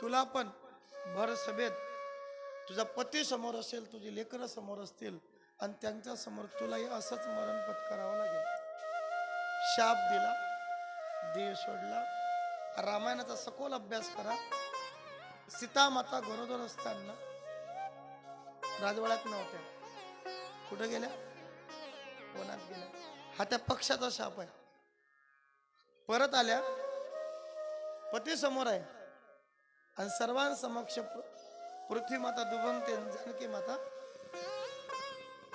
तुला पण. भर सभेत. तुझा पती समोर असेल तुझी लेकरं समोर असतील आणि त्यांच्यासमोर तुलाही असंच मरण पत्करावं लागेल. शाप दिला देह सोडला. रामायणाचा सखोल अभ्यास करा. सीता माता गरोदर असताना राजवाड्यात नव्हत्या. कुठं गेल्या? कोणात गेल्या. हा त्या पक्षाचा शाप आहे. परत आल्या. पती समोर आहे. आणि सर्वांसमक्ष पृथ्वी माता दुभंगते जानकी माता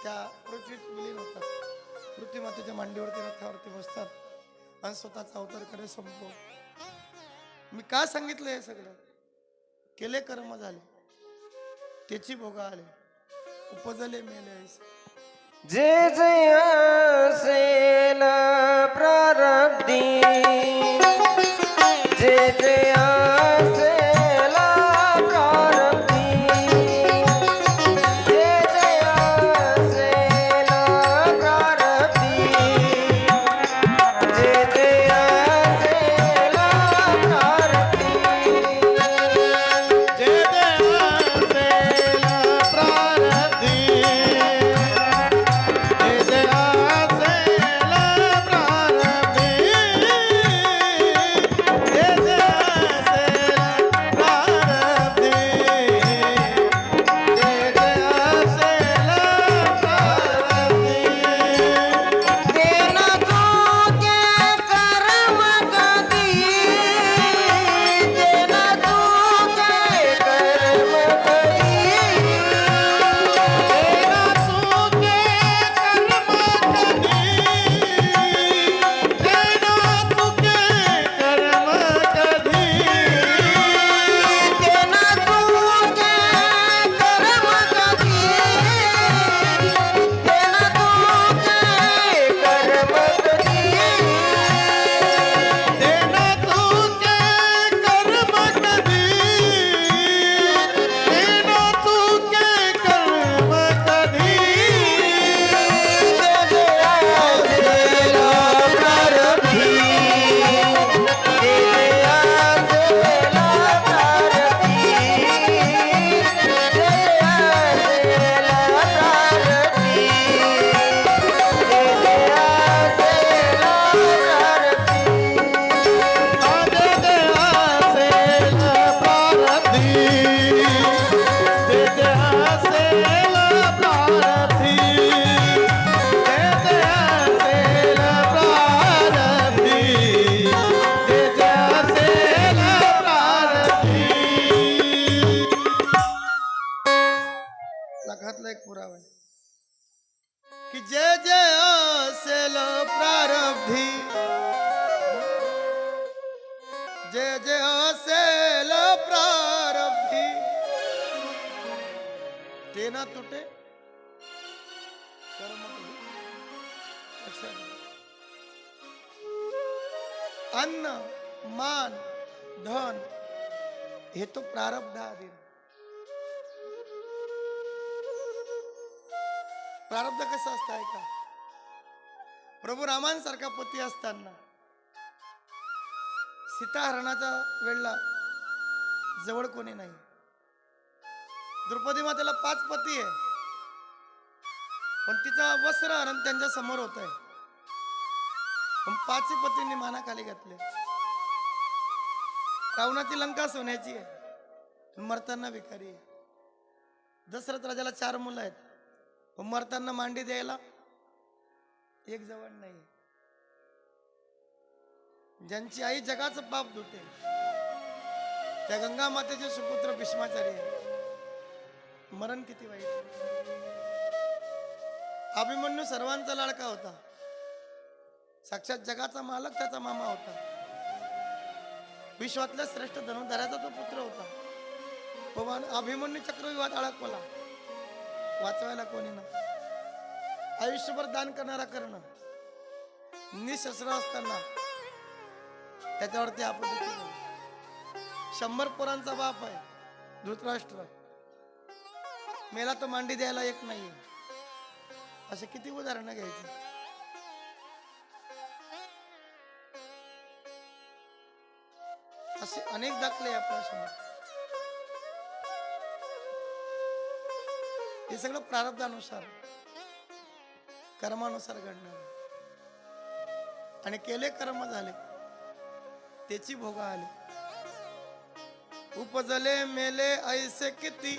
त्या पृथ्वीत विलीन होतात. पृथ्वी मातेच्या मांडीवरती रथावरती बसतात आणि स्वतःचा अवतार करे संपव मी का सांगितलं हे सगळं? केले कर्म झाले. त्याची भोगा आले. उपजले मेले जे जयासेल प्रारब्धी जे जया लक्षात अन्न मान धन हे तो प्रारब्ध आधी प्रारब्ध कसं असतं ऐका? प्रभू रामांसारखा पती असताना सीताहरणाच्या वेळेला जवळ कोणी नाही. द्रौपदी मातेला पाच पती आहे. पण तिचा वस्त्र हरण त्यांच्यासमोर होत आहे पण पतींनी मानाखाली घातले रावणाची लंका सोन्याची आहे. मरताना भिकारी आहे. दशरथ राजाला चार मुलं आहेत. पण मरताना मांडी द्यायला एक जवळ नाही. ज्यांची आई जगाचं पाप धुते त्या गंगा मातेचे सुपुत्र भीष्माचारी आहे. मरण किती वाईट. अभिमन्यू सर्वांचा लाडका होता. साक्षात जगाचा मालक त्याचा मामा होता. विश्वातल्या श्रेष्ठ धनुर्धराचा तो पुत्र होता. भगवान अभिमन्यू चक्रविवाद अडकवला वाचवायला कोणी ना. आयुष्यभर दान करणारा कर्ण. निशस्त्र असताना त्याच्यावरती आपण शंभर पोरांचा बाप आहे. धृतराष्ट्र मेला तर मांडी द्यायला एक नाही असे किती उदाहरणं घ्यायची? असे अनेक दाखले आपल्यासमोर हे सगळं प्रारब्धानुसार कर्मानुसार घडणार. आणि केले कर्म झाले त्याची भोग आले. उपजले मेले ऐसे किती.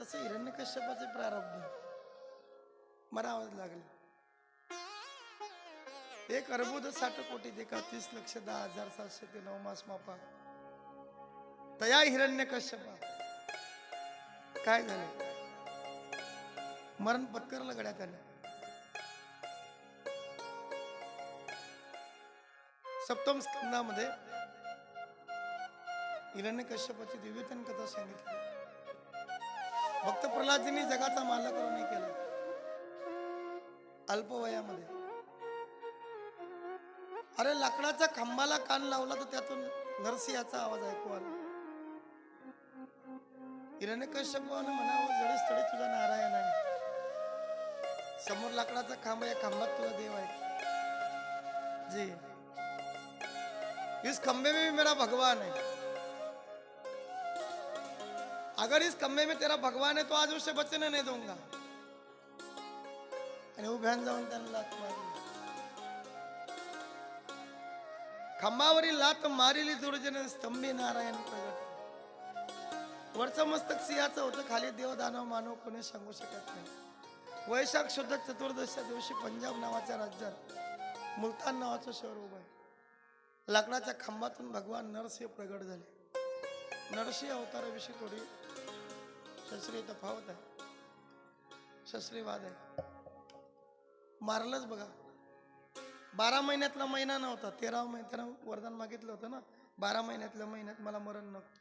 तसे हिरण्य कश्यपाचे प्रारब्ध. मला लागले. एक अर्बुद साठ कोटी देखा तीस लक्ष दहा हजार सातशे ते नऊ मास मापा. तया हिरण्य कश्यपा. काय झाले? मरण पत्करलं गड्या त्याने. सप्तम स्कंदामध्ये हिरण्य कश्यपाची दिव्यतन कथा सांगितली. भक्त प्रल्हादजींनी जगाचा मालक नाही केला. अल्प वयामध्ये अरे लाकडाच्या खांबाला कान लावला तर त्यातून नरसिंहाचा आवाज ऐकू आला. हिरण्यकश्यपाने म्हणावं जडे तडी तुझा नारायण आहे. समोर लाकडाचा खांब या खांबात तुला देव आहे. जी. इस खंबे में भी मेरा भगवान है. अगर इस खंबे में तेरा भगवान है तो आज उसे बचने नहीं दूंगा. आणि उभ्यान जाऊन त्यांना लात मारली. खांबावरील लात मारिली दुर्जन स्तंभी नारायण प्रगट. वरचं मस्तक सिंहाचं होतं खाली देव दानव मानव कोणी सांगू शकत नाही. वैशाख शुद्ध चतुर्दशच्या दिवशी पंजाब नावाच्या राज्यात मुलतान नावाचं शहर उभं आहे. लाकडाच्या खांबातून भगवान नरसिंह प्रगट झाले. नरसिंह अवताराविषयी थोडी शस्त्री तफावत आहे. शस्त्रीवाद आहे. मारलंच बघा. बारा महिन्यातला महिना नव्हता तेरा महिन्या त्यानं वरदान मागितलं होतं ना. बारा महिन्यातल्या महिन्यात मला मरण नको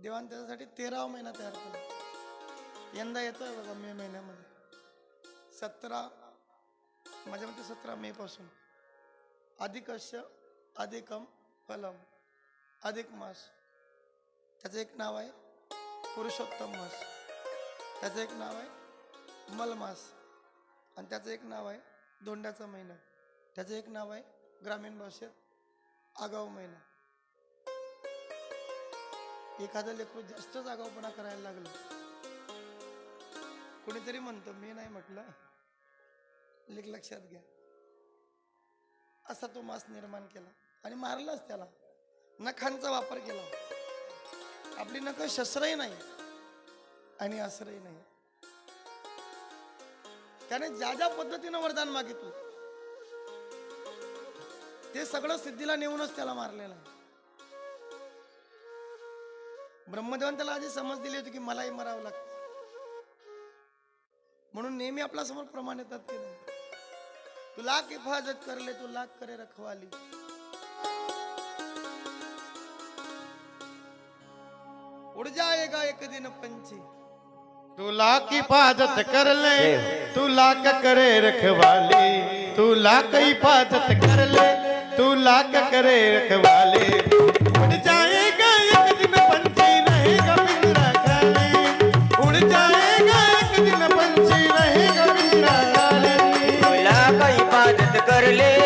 देवान त्याच्यासाठी तेरावा महिना तयार केला. यंदा येतोय बघा मे महिन्यामध्ये. सतरा माझ्या मते सतरा मे पासून. अधिकस्य अधिकम फलम अधिक मास. त्याचं एक नाव आहे पुरुषोत्तम मास. त्याचं एक नाव आहे मलमास आणि त्याचं एक नाव आहे दोंड्याचा महिना. त्याचं एक नाव आहे ग्रामीण भाषेत आगाऊ महिना. एखादं लेकरू जास्तच आगाऊपणा करायला लागलं. कोणीतरी म्हणतो मी नाही म्हटलं. लेख लक्षात घ्या. असा तो मास निर्माण केला आणि मारलाच त्याला. नखांचा वापर केला. आपली नख शस्त्रही नाही आणि आसरही नाही. त्याने ज्या ज्या पद्धतीनं वरदान मागितलं ते सगळं सिद्धीला नेऊनच त्याला मारलेलं आहे. ब्रह्मदेवान त्याला आधी समज दिली होती की मलाही मरावं लागतं. म्हणून नेहमी आपल्यासमोर प्रमाण येतात की नाही? तू लाख हिफाजत करले तू लाख करे रखवाली. उड़ जाएगा एक दिन पंछी. तू लाख हिफाजत कर ले तू लाख करे रखवाली. तू लाख हिफाजत कर ले तू लाख करे रखवाले। उड़ जाएगा एक दिन पंछी रहेगा पिंजरा खाली। उड़ जाएगा एक दिन पंछी रहेगा पिंजरा खाली। तुला इबादत कर ले।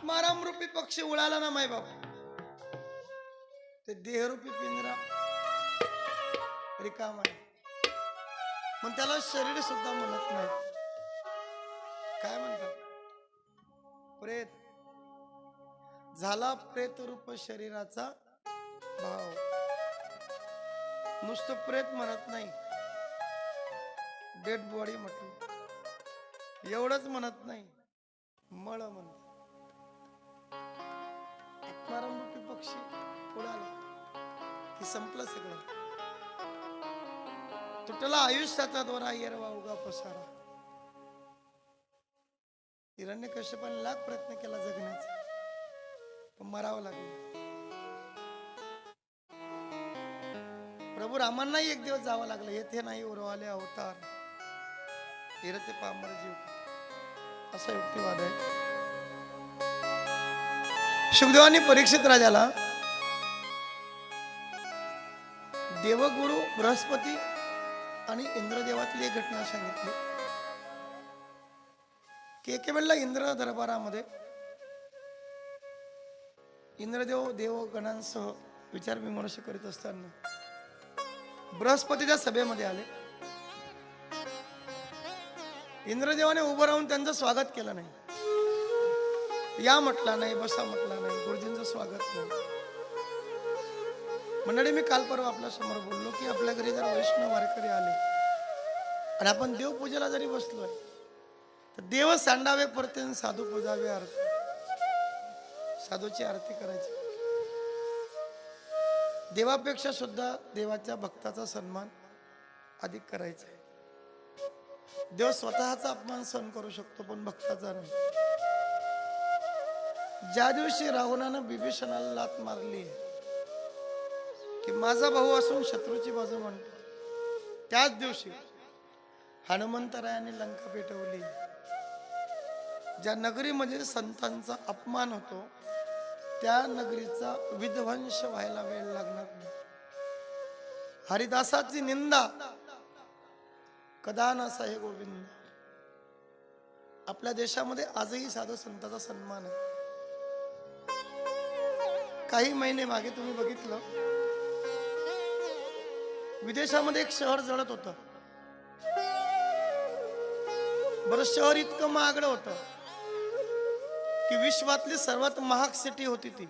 आत्माराम रूपी पक्षी उडाला ना माय बाप. ते देहरूपी पिंजरा. रिकाम आहे मग त्याला शरीर सुद्धा म्हणत नाही. काय म्हणतात? प्रेत. झाला प्रेत रूप शरीराचा भाव. नुसतं प्रेत म्हणत नाही. डेड बॉडी म्हटली. एवढंच म्हणत नाही. मळ म्हणत पक्षी उडाला की संपलं सगळं. तुटला आयुष्याचा दोरा येरवा उगा पसारा. हिरण्य कश्यपाने लाख प्रयत्न केला जगण्याचा पण मरावं लागलं. प्रभू रामांनाही एक दिवस जावं लागलं. येथे नाही उरवाले अवतार. हिरते पांबर जीव. असा युक्तिवाद आहे. शुभदेवानी परीक्षित राजाला देवगुरु बृहस्पती आणि इंद्रदेवातली एक घटना सांगितली. की एके वेळेला इंद्र दरबारामध्ये इंद्रदेव देवगणांसह विचार विमर्श करीत असताना बृहस्पतीच्या सभेमध्ये आले. इंद्रदेवाने उभं राहून त्यांचं स्वागत केलं नाही. या म्हटला नाही बसा म्हटला नाही. गुरुजींचं स्वागत नाही. मंडळी मी काल परवा आपल्यासमोर बोललो की आपल्या घरी जर वैष्णव वारकरी आले आणि आपण देवपूजेला जरी बसलोय तर देव सांडावे परते साधू पूजावे आरती. साधूची आरती करायची. देवापेक्षा सुद्धा देवाच्या भक्ताचा सन्मान अधिक करायचा आहे. देव स्वतःचा अपमान सहन करू शकतो पण भक्ताचा नाही. ज्या दिवशी रावणानं बिभीषणाला लात मारली की माझा भाऊ असून शत्रूची बाजू म्हणतो त्याच दिवशी हनुमंतरायाने लंका पेटवली. ज्या नगरीमध्ये संतांचा अपमान होतो त्या नगरीचा विध्वंस व्हायला वेळ लागणार नाही. हरिदासाची निंदा कदा नसा हे गोविंद. आपल्या देशामध्ये आजही साधू संताचा सन्मान आहे. काही महिने मागे तुम्ही बघितलं. विदेशामध्ये एक शहर जळत होतं. बरं शहर इतकं महागडं होतं की विश्वातली सर्वात महाग सिटी होती ती.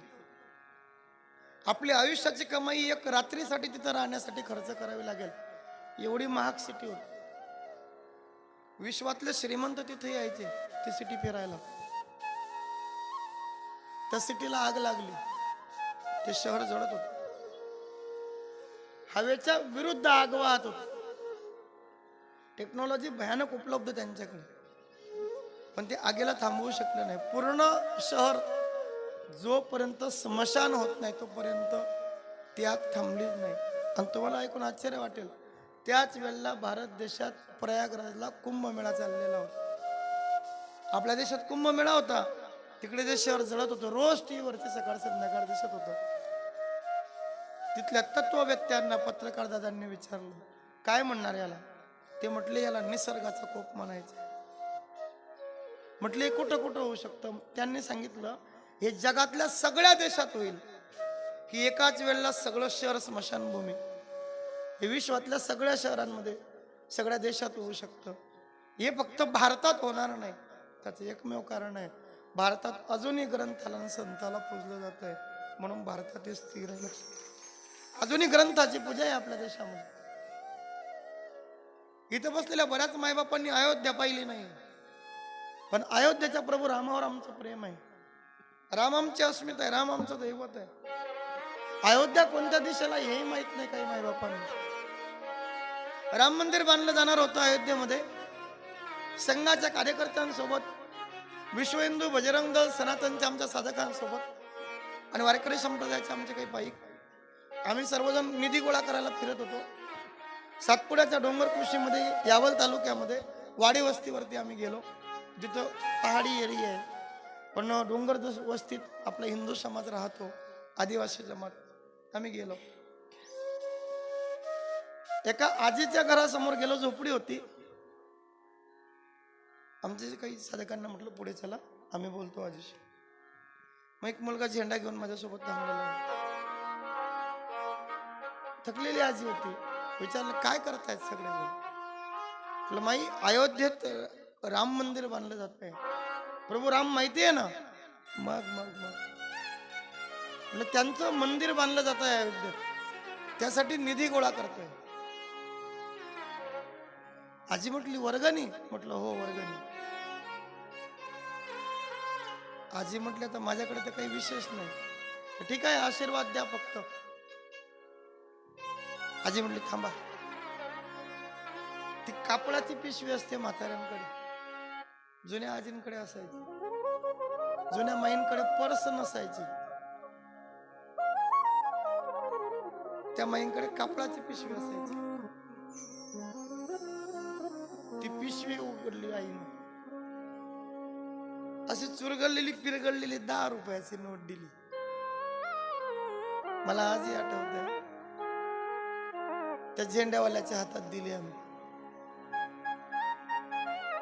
आपली आयुष्याची कमाई एक रात्रीसाठी तिथं राहण्यासाठी खर्च करावी लागेल. एवढी महाग सिटी होती. विश्वातले श्रीमंत तिथे यायचे ती सिटी फिरायला. त्या सिटीला आग लागली. ते शहर जळत होत. हवेच्या विरुद्ध आग वाहत होत. टेक्नॉलॉजी भयानक उपलब्ध त्यांच्याकडे. पण ते आगीला थांबवू शकले नाही. पूर्ण शहर जोपर्यंत स्मशान होत नाही तोपर्यंत ती आग थांबलीच नाही. आणि तुम्हाला ऐकून आश्चर्य वाटेल त्याच वेळेला भारत देशात प्रयागराजला कुंभमेळा चाललेला होता. आपल्या देशात कुंभमेळा होता. तिकडे जे शहर जळत होतं रोज टी वरती सकाळ संध्याकाळ दिसत होतं. तिथल्या तत्ववेत्यांना पत्रकार दादांनी विचारलं. काय म्हणणार याला? ते म्हटले याला निसर्गाचा कोप म्हणायचा म्हटले कुठं कुठं होऊ शकतं? त्यांनी सांगितलं हे जगातल्या सगळ्या देशात होईल. की एकाच वेळेला सगळं शहर स्मशानभूमी. हे विश्वातल्या सगळ्या शहरांमध्ये सगळ्या देशात होऊ शकतं. हे फक्त भारतात होणार नाही. त्याचं एकमेव कारण आहे भारतात अजूनही ग्रंथाला संताला पूजलं जात आहे म्हणून भारतात हे स्थिर आहे. अजूनही ग्रंथाची पूजा आहे आपल्या देशामध्ये. इथं बसलेल्या बऱ्याच मायबापांनी अयोध्या पाहिली नाही. पण अयोध्येच्या प्रभू रामावर आमचं प्रेम आहे. राम आमची अस्मिता आहे राम आमचं दैवत आहे. अयोध्या कोणत्या दिशेला हेही माहीत नाही काही मायबापांना. राम मंदिर बांधलं जाणार होतं अयोध्येमध्ये. संघाच्या कार्यकर्त्यांसोबत विश्व हिंदू बजरंग सनातनच्या आमच्या साधकांसोबत आणि वारकरी संप्रदायाचे आमचे काही पाईक आम्ही सर्वजण निधी गोळा करायला फिरत होतो. सातपुड्याच्या डोंगर कृषीमध्ये यावल तालुक्यामध्ये वाडी वस्तीवरती आम्ही गेलो. जिथं पहाडी एरिया आहे. पण डोंगर जस- वस्तीत आपला हिंदू समाज राहतो आदिवासी जमात आम्ही गेलो. एका आजीच्या घरासमोर गेलो झोपडी होती. आमचे जे काही साधकांना म्हटलं पुढे चला आम्ही बोलतो आजीशी. मग एक मुलगा झेंडा घेऊन माझ्यासोबत थांबलेला आहे. थकलेली आजी होती. विचारलं काय करतायत सगळे? म्हटलं माई अयोध्येत राम मंदिर बांधलं जात आहे. प्रभू राम माहिती आहे ना? मग मग मग. म्हणजे त्यांचं मंदिर बांधलं जात आहे अयोध्येत. त्यासाठी निधी गोळा करतोय. आजी म्हटली वर्गणी? म्हटलं हो वर्गणी. आजी म्हटलं तर माझ्याकडे तर काही विशेष नाही. ठीक आहे आशीर्वाद द्या फक्त. आजी म्हटली थांबा. ती कापडाची पिशवी असते म्हाताऱ्यांकडे. जुन्या आजींकडे असायची. जुन्या माईंकडे पर्स नसायची. त्या माईंकडे कापडाची पिशवी असायची. ती पिशवी उघडली आईने. अशी चुरगळलेली पिरगळलेली दहा रुपयाची नोट दिली. मला आजही आठवत त्या झेंड्यावाल्याच्या हातात दिले आम्ही.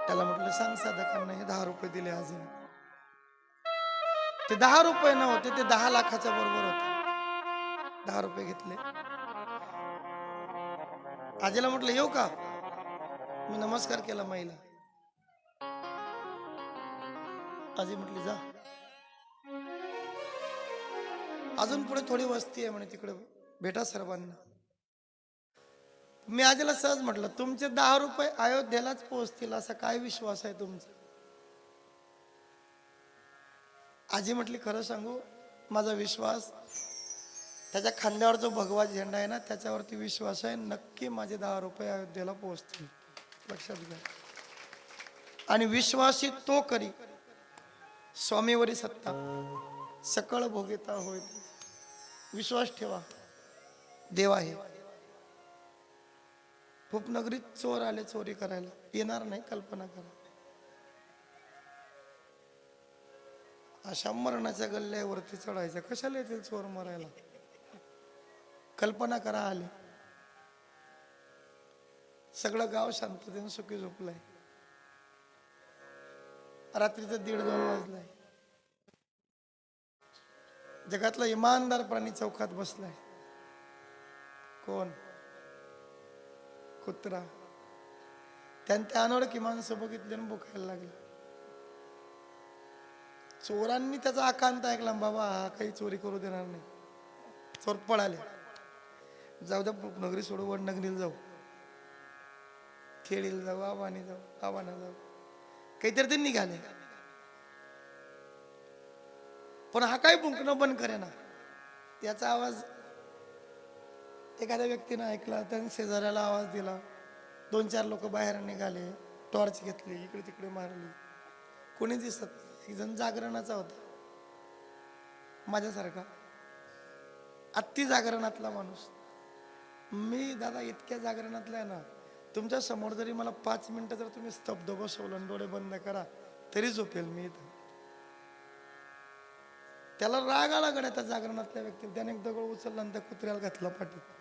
त्याला म्हटलं सांग साधकांना हे दहा रुपये दिले अजून. ते दहा रुपये नव्हते ते दहा लाखाच्या बरोबर होते. दहा रुपये घेतले. आजीला म्हटलं येऊ का? मी नमस्कार केला माईला. आजी म्हटली जा. अजून पुढे थोडी वस्ती आहे म्हणे तिकडे. भेटा सर्वांना. मी आजीला सहज म्हटलं तुमचे दहा रुपये अयोध्येलाच पोहोचतील असा काय विश्वास आहे तुमचा? आजी म्हटली खरं सांगू माझा विश्वास त्याच्या खांद्यावर जो भगवा झेंडा आहे ना त्याच्यावरती विश्वास आहे नक्की माझे दहा रुपये अयोध्येला पोहोचतील. लक्षात घ्या. आणि विश्वासी तो करी स्वामीवरी सत्ता सकळ भोगिता होय. विश्वास ठेवा. देव आहे. खूप चोर आले चोरी करायला. येणार नाही कल्पना करा. अशा मरणाच्या गल्ल्यावरती चढायचं. कशाला येतील चोर मरायला? कल्पना करा आले. सगळं गाव शांततेनं सुखी झोपलंय. रात्रीचं दीड दोन वाजलाय. जगातला इमानदार प्राणी चौकात बसलाय. कोण? कुत्रा. त्याने त्या अनोळखी माणसं बघितली आणि भुकायला लागले. चोरांनी त्याचा आकांत ऐकला बाबा हा काही चोरी करू देणार नाही. चोर पळाले. जाऊ द्या नगरी सोडू वडनगरीला जाऊ. खेळीला जाऊ आव्हाने जाऊ आव्हाना जाऊ. काहीतरी ते निघाले. पण हा काय बुंकणं बंद करे ना याचा आवाज एखाद्या व्यक्तीनं ऐकला त्याने शेजाऱ्याला आवाज दिला. दोन चार लोक बाहेर निघाले टॉर्च घेतली इकडे तिकडे मारली. कोणी दिसत एक जण जागरणाचा होता. माझ्यासारखा. अति जागरणातला माणूस. मी दादा इतक्या जागरणातला आहे ना तुमच्यासमोर जरी मला पाच मिनटं जर तुम्ही स्तब्ध बसवलं डोळे बंद करा तरी झोपेल मी इथं. त्याला राग आला गड्या त्या जागरणातल्या व्यक्ती त्याने एक दगड उचलला आणि त्या कुत्र्याला घातला पाठीत.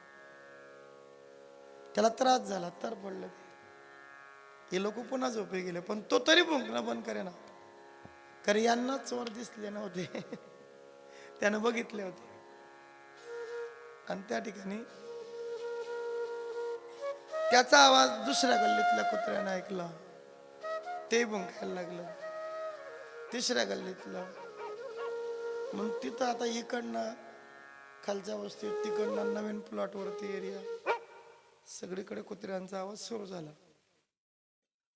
त्याला त्रास झाला तर पडलं ते. हे लोक पुन्हा झोपे गेले पण तो तरी भुंकणं बंद करे ना कारण यांना चोर दिसले नव्हते. त्यानं बघितले होते. आणि त्या ठिकाणी त्याचा आवाज दुसऱ्या गल्लीतल्या कुत्र्यानं ऐकला. ते भुंकायला लागलं. तिसऱ्या गल्लीतलं. मग तिथं आता इकडनं खालच्या वस्तीत तिकडनं नवीन प्लॉटवरती एरिया सगळीकडे कुत्र्यांचा आवाज सुरू झाला.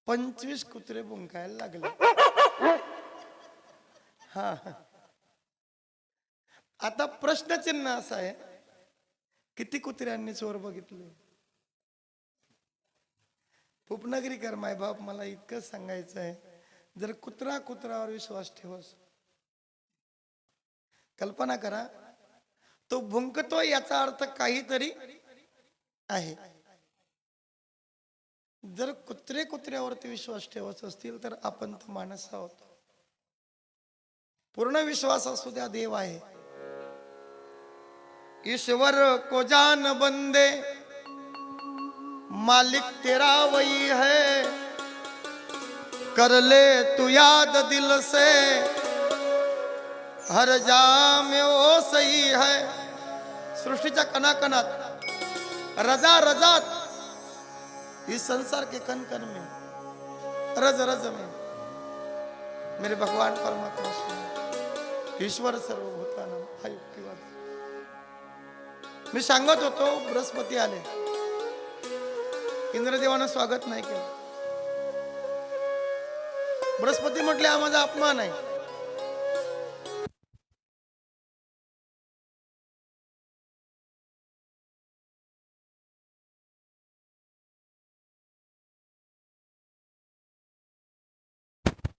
पंचवीस कुत्रे भुंकायला लागले. हा आता प्रश्नचिन्ह असा आहे किती कुत्र्यांनी चोर बघितले? उपनगरीकर मायबाप मला इतकं सांगायचं आहे. जर कुत्रा कुत्रावर विश्वास ठेवस कल्पना करा तो भुंकतो याचा अर्थ काहीतरी आहे. जर कुत्रे कुत्र्यावरती विश्वास ठेवत असतील तर आपण तर माणस आहोत. पूर्ण विश्वास असू द्या देव आहे. ईश्वर को जान बंदे मालिक तेरा वही है. कर ले तू याद दिल से हर जाम ओ सही है. सृष्टीच्या कणाकणात रजा रजात इस संसार के कन कन में रज रज में मेरे भगवान परमात्मा श्री ईश्वर सर्व हा युक्तिवाद मी सांगत होतो बृहस्पती आले। इंद्रदेवानं स्वागत नाही केलं। बृहस्पती म्हटले हा माझा अपमान आहे.